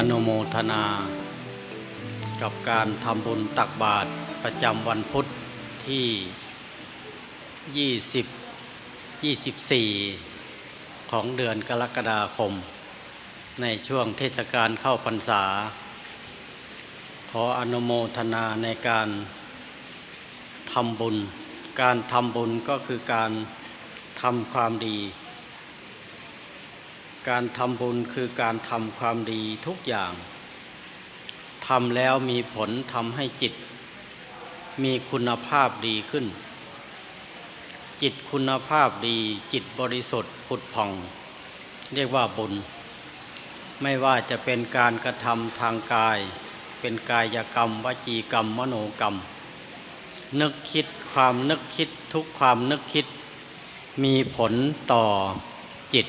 อนุโมทนา กับการทำบุญตักบาตรประจำวันพุทธที่ 20 24 ของเดือนกรกฎาคม ในช่วงเทศกาลเข้าพรรษา ขออนุโมทนาในการทำบุญ การทำบุญก็คือการทำความดี การทำบุญคือการทำความดีทุกอย่างทำแล้วมีผลทำให้จิต มีคุณภาพดีขึ้น จิตคุณภาพดี จิตบริสุทธิ์ผุดผ่อง เรียกว่าบุญ ไม่ว่าจะเป็นการกระทำทางกาย เป็นกายกรรม วจีกรรม มโนกรรม นึกคิดความนึกคิดทุกความนึกคิด มีผลต่อจิต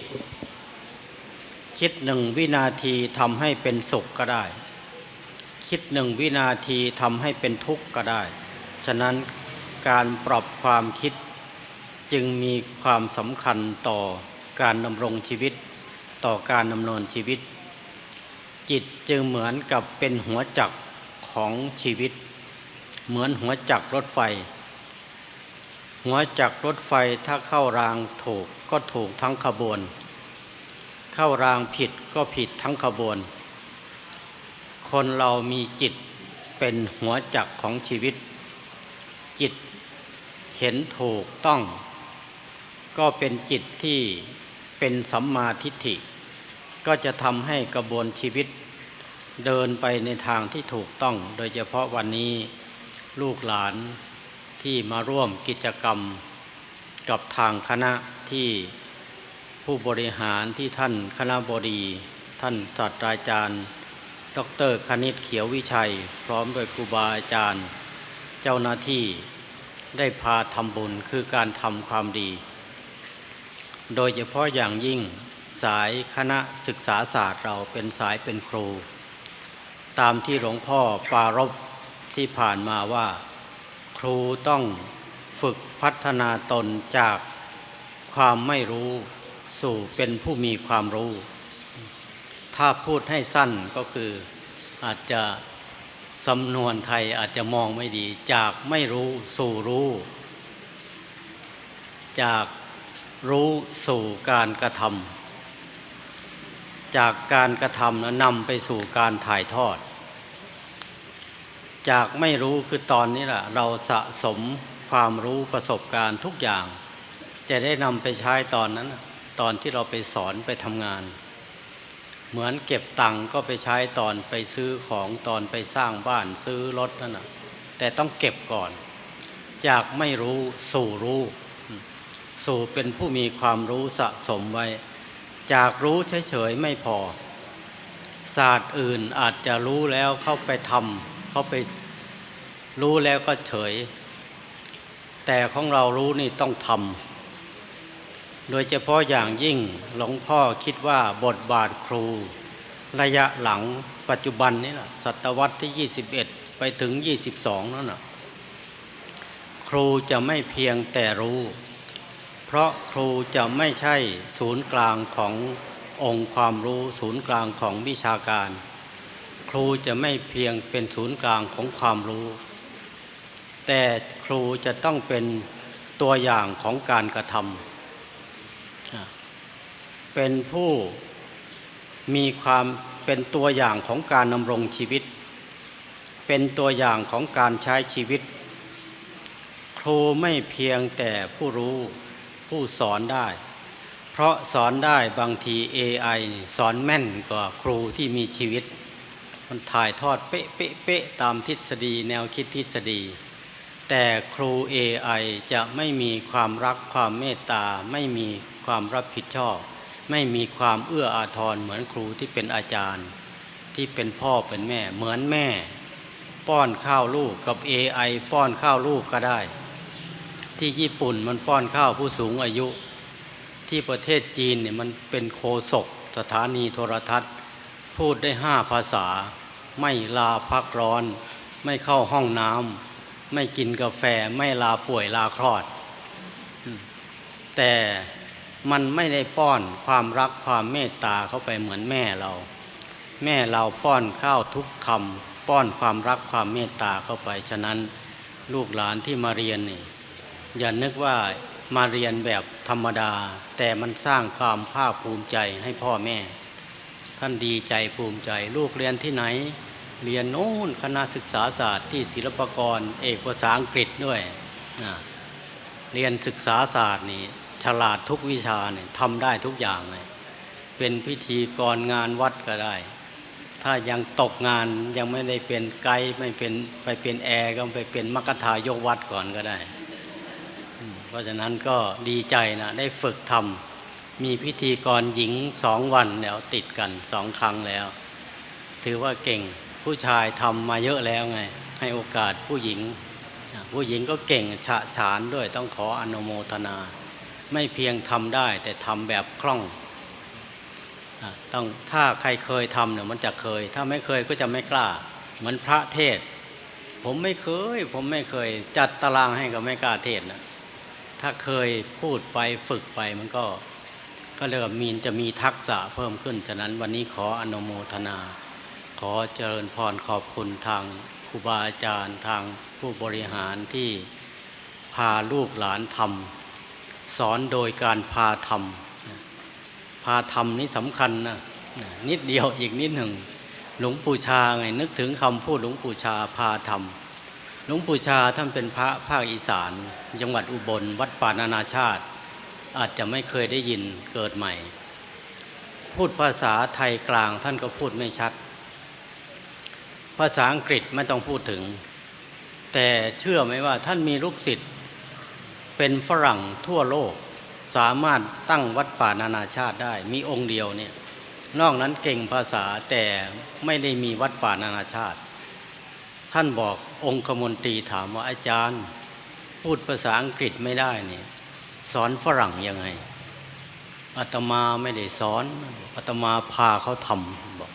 คิดหนึ่งวินาทีทำให้เป็นสุขก็ได้ คิดหนึ่งวินาทีทำให้เป็นทุกข์ก็ได้ ฉะนั้นการปรับความคิดจึงมีความสำคัญต่อการดำรงชีวิต ต่อการดำเนินชีวิต จิตจึงเหมือนกับเป็นหัวจักรของชีวิต เหมือนหัวจักรรถไฟ หัวจักรรถไฟถ้าเข้ารางถูกก็ถูกทั้งขบวน เข้ารางผิดก็ผิดทั้งขบวน คนเรามีจิตเป็นหัวจักของชีวิต จิตเห็นถูกต้อง ก็เป็นจิตที่เป็นสัมมาทิฏฐิ ก็จะทำให้กระบวนชีวิต เดินไปในทางที่ถูกต้อง โดยเฉพาะวันนี้ลูกหลานที่มาร่วมกิจกรรม กับทางคณะที่ ผู้บริหารที่ท่านคณะบดี ท่านศาสตราจารย์ ดรคณิตเขียววิชัย พร้อมโดยครูบาอาจารย์ เจ้าหน้าที่ได้พาทำบุญคือการทำความดี โดยเฉพาะอย่างยิ่งสายคณะศึกษาศาสตร์เราเป็นสายเป็นครู ตามที่หลวงพ่อปรารบที่ผ่านมาว่า ครูต้องฝึกพัฒนาตนจากความไม่รู้ สู่เป็นผู้มีความรู้ ถ้าพูดให้สั้นก็คืออาจจะสำนวนไทยอาจจะมองไม่ดี จากไม่รู้สู่รู้ จากรู้สู่การกระทำจากการกระทำแล้วนำไปสู่การถ่ายทอด จากไม่รู้คือตอนนี้แหละเราสะสมความรู้ประสบการณ์ทุกอย่าง จะได้นำไปใช้ตอนนั้น ตอนที่เราไปสอนไปทำงาน เหมือนเก็บตังค์ก็ไปใช้ตอนไปซื้อของตอนไปสร้างบ้านซื้อรถนั่นนะแต่ต้องเก็บก่อน จากไม่รู้สู่รู้ สู่เป็นผู้มีความรู้สะสมไว้ จากรู้เฉยๆไม่พอ ศาสตร์อื่นอาจจะรู้แล้วเข้าไปทำเข้าไปรู้แล้วก็เฉย แต่ของเรารู้นี่ต้องทำ โดยเฉพาะอย่างยิ่งหลวงพ่อคิดว่าบทบาทครู ระยะหลังปัจจุบันนี้นะศตวรรษที่ 21 ไปถึง 22 นั่นนะครูจะไม่เพียงแต่รู้ เพราะครูจะไม่ใช่ศูนย์กลางขององค์ความรู้ศูนย์กลางของวิชาการ ครูจะไม่เพียงเป็นศูนย์กลางของความรู้ แต่ครูจะต้องเป็นตัวอย่างของการกระทำ เป็นผู้มีความเป็นตัวอย่างของการดำรงชีวิต เป็นตัวอย่างของการใช้ชีวิต ครูไม่เพียงแต่ผู้รู้ผู้สอนได้ เพราะสอนได้บางที AI สอนแม่นกว่าครูที่มีชีวิต มันถ่ายทอดเป๊ะเป๊ะเป๊ะตามทฤษฎีแนวคิดทฤษฎี แต่ครู AI จะไม่มีความรักความเมตตาไม่มีความรับผิดชอบ ไม่มีความเอื้ออาทรเหมือนครูที่เป็นอาจารย์ ที่เป็นพ่อเป็นแม่ เหมือนแม่ ป้อนข้าวลูกกับ AI ป้อนข้าวลูกก็ได้ ที่ญี่ปุ่นมันป้อนข้าวผู้สูงอายุ ที่ประเทศจีนเนี่ยมันเป็นโคศกสถานีโทรทัศน์ พูดได้ห้าภาษา ไม่ลาพักร้อน ไม่เข้าห้องน้ำไม่กินกาแฟไม่ลาป่วยลาคลอด แต่ มันไม่ได้ป้อนความรักความเมตตาเข้าไปเหมือนแม่เรา แม่เราป้อนข้าวทุกคำป้อนความรักความเมตตาเข้าไป ฉะนั้นลูกหลานที่มาเรียนนี่อย่านึกว่ามาเรียนแบบธรรมดา แต่มันสร้างความภาคภูมิใจให้พ่อแม่ ท่านดีใจภูมิใจลูกเรียนที่ไหน เรียนโน้นคณะศึกษาศาสตร์ที่ศิลปกร เอกภาษาอังกฤษด้วยนะเรียนศึกษาศาสตร์นี่ ฉลาดทุกวิชาเนี่ยทำได้ทุกอย่างเลย เป็นพิธีกรงานวัดก็ได้ ถ้ายังตกงานยังไม่ได้เป็นไกด์ไม่เป็นไปเป็นแอร์ก็ไปเป็นมัคคทายกวัดก่อนก็ได้ เพราะฉะนั้นก็ดีใจนะได้ฝึกทำมีพิธีกรหญิงสองวันแล้วติดกันสองครั้งแล้ว ถือว่าเก่งผู้ชายทำมาเยอะแล้วไง ให้โอกาสผู้หญิง ผู้หญิงก็เก่งฉะฉานด้วยต้องขออนุโมทนา ไม่เพียงทำได้ แต่ทำแบบคล่องต้องถ้าใครเคยทำเนี่ยมันจะเคย ถ้าไม่เคยก็จะไม่กล้า เหมือนพระเทศ ผมไม่เคย ผมไม่เคยจัดตารางให้ก็ไม่กล้าเทศนะถ้าเคยพูดไปฝึกไปมันก็ก็เรียกว่ามีนจะมีทักษะเพิ่มขึ้น ฉะนั้นวันนี้ขออนุโมทนา ขอเจริญพรขอบคุณทางครูบาอาจารย์ทางผู้บริหารที่พาลูกหลานทำ สอนโดยการพาทำพาทำนี่สำคัญนะนิดเดียวอีกนิดหนึ่ง หลวงปู่ชาไงนึกถึงคำพูดหลวงปู่ชาพาทำหลวงปู่ชาท่านเป็นพระภาคอีสาน จังหวัดอุบล วัดป่านานาชาติ อาจจะไม่เคยได้ยินเกิดใหม่ พูดภาษาไทยกลางท่านก็พูดไม่ชัด ภาษาอังกฤษไม่ต้องพูดถึง แต่เชื่อไหมว่าท่านมีลูกศิษย์ เป็นฝรั่งทั่วโลก สามารถตั้งวัดป่านานาชาติได้ มีองค์เดียวเนี่ยนอกนั้นเก่งภาษาแต่ไม่ได้มีวัดป่านานาชาติ ท่านบอกองค์คมนตรีถามว่าอาจารย์ พูดภาษาอังกฤษไม่ได้เนี่ยสอนฝรั่งยังไงอาตมาไม่ได้สอนอาตมาพาเขาทำบอก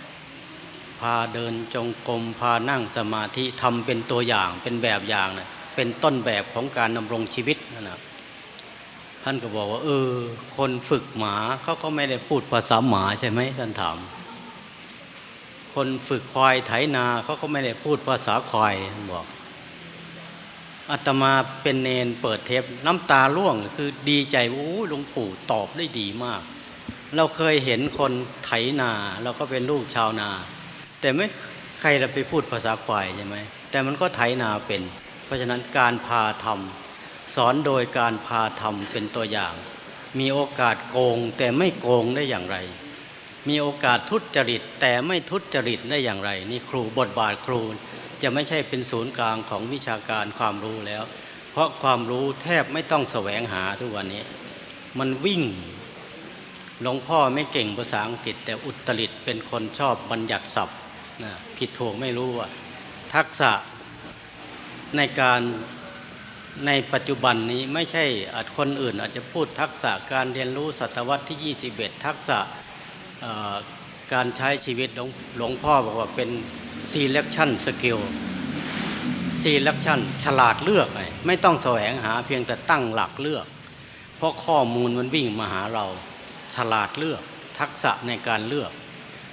พาเดินจงกรมพานั่งสมาธิทำเป็นตัวอย่างเป็นแบบอย่างนะ เป็นต้นแบบของการดำรงชีวิตนั่นนะท่านก็บอกว่า เออ คนฝึกหมาเขาก็ไม่ได้พูดภาษาหมาใช่ไหมท่านถาม คนฝึกควายไถนาเขาก็ไม่ได้พูดภาษาควายท่านบอกอาตมาเป็นเนนเปิดเทปน้ำตาร่วงคือดีใจโอ้หลวงปู่ตอบได้ดีมาก เราเคยเห็นคนไถนาเราก็เป็นลูกชาวนา แต่ไม่ใครเราไปพูดภาษาควายใช่ไหมแต่มันก็ไถนาเป็น เพราะฉะนั้นการพาทำสอนโดยการพาทำเป็นตัวอย่าง มีโอกาสโกงแต่ไม่โกงได้อย่างไร มีโอกาสทุจริตแต่ไม่ทุจริตได้อย่างไร นี่ครูบทบาทครูจะไม่ใช่เป็นศูนย์กลางของวิชาการความรู้แล้ว เพราะความรู้แทบไม่ต้องแสวงหาทุกวันนี้ มันวิ่งหลวงพ่อไม่เก่งภาษาอังกฤษ แต่อุตริตเป็นคนชอบบัญญัติศัพท์นะผิดถูกไม่รู้อะทักษะ ในการในปัจจุบันนี้ไม่ใช่อาจคนอื่น อาจจะพูดทักษะการเรียนรู้ศตวรรษที่ 21 ทักษะเอ่อการใช้ชีวิตหลวงงพ่อบอกว่าเป็น selection skill selection ฉลาดเลือกไงไม่ต้องแสวงหาเพียงแต่ตั้งหลักเลือก เพราะข้อมูลมันวิ่งมาหาเราฉลาดเลือก ทักษะในการเลือก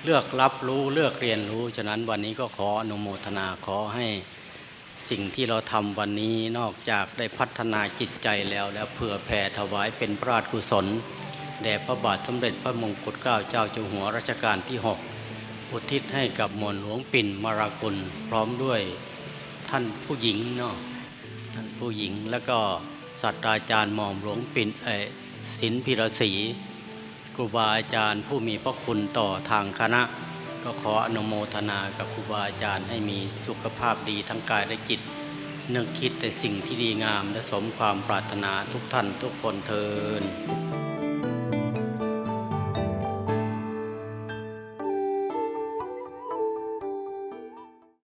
เลือกรับรู้เลือกเรียนรู้ ฉะนั้นวันนี้ก็ขออนุโมทนาขอให้ สิ่งที่เราทำวันนี้นอกจากได้พัฒนาจิตใจแล้ว แล้วเผื่อแผ่ถวายเป็นพระราชกุศลแด่พระบาทสมเด็จพระมงกุฎเกล้าเจ้าอยู่หัวรัชกาลที่ 6 อุทิศให้กับม่อมหลวงปิ่นมารากุลพร้อมด้วยท่านผู้หญิงเนาะท่านผู้หญิงแล้วก็ศาสตราจารย์หม่อมหลวงปิ่นเออศิลพิรศรีครูบาอาจารย์ผู้มีพระคุณต่อทางคณะ ก็ขออนุโมทนากับครูบาอาจารย์ให้มีสุขภาพดีทั้งกายและจิต นึกคิดแต่สิ่งที่ดีงามและสมความปรารถนาทุกท่านทุกคนเทิน